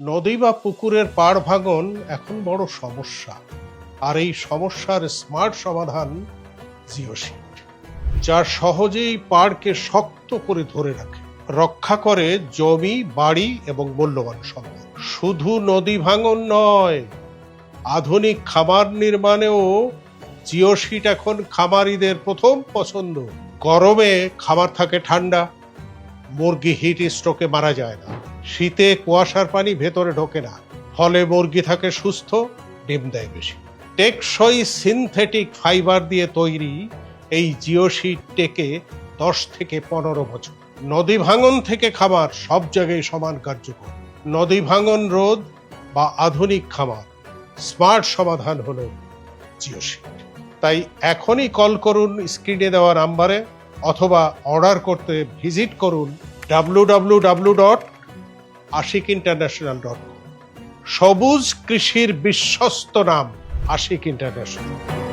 নদী বা পুকুরের পাড় ভাঙন এখন বড় সমস্যা। আর এই সমস্যার স্মার্ট সমাধান জিওশিট যা সহজেই পাড়কে শক্ত করে ধরে রাখে। রক্ষা করে জমি, বাড়ি এবং মূল্যবান সম্পদ। শুধু নদী ভাঙন নয়, আধুনিক খামার নির্মাণেও জিওশিট এখন খামারিদের প্রথম পছন্দ। গরমে খামার থাকে ঠান্ডা, মুরগি হিট স্ট্রোকে মারা যায় না। শীতে কুয়াশার পানি ভেতরে ঢোকে না। ফলে মুরগি থাকে সুস্থ, ডিম দেয় বেশি। টেকসই সিনথেটিক ফাইবার দিয়ে তৈরি এই জিওশিট টেকে দশ থেকে পনেরো বছর। নদী ভাঙন থেকে খামার সব জায়গায় সমান কার্যকর। নদী ভাঙন রোধ বা আধুনিক খামার স্মার্ট সমাধান হলো জিওশিট তাই এখনই কল করুন স্ক্রিনে দেওয়া নাম্বারে অথবা অর্ডার করতে ভিজিট করুন W W W dot Ashik international dot com সবুজ কৃষির বিশ্বস্ত নাম আশিক ইন্টারন্যাশনাল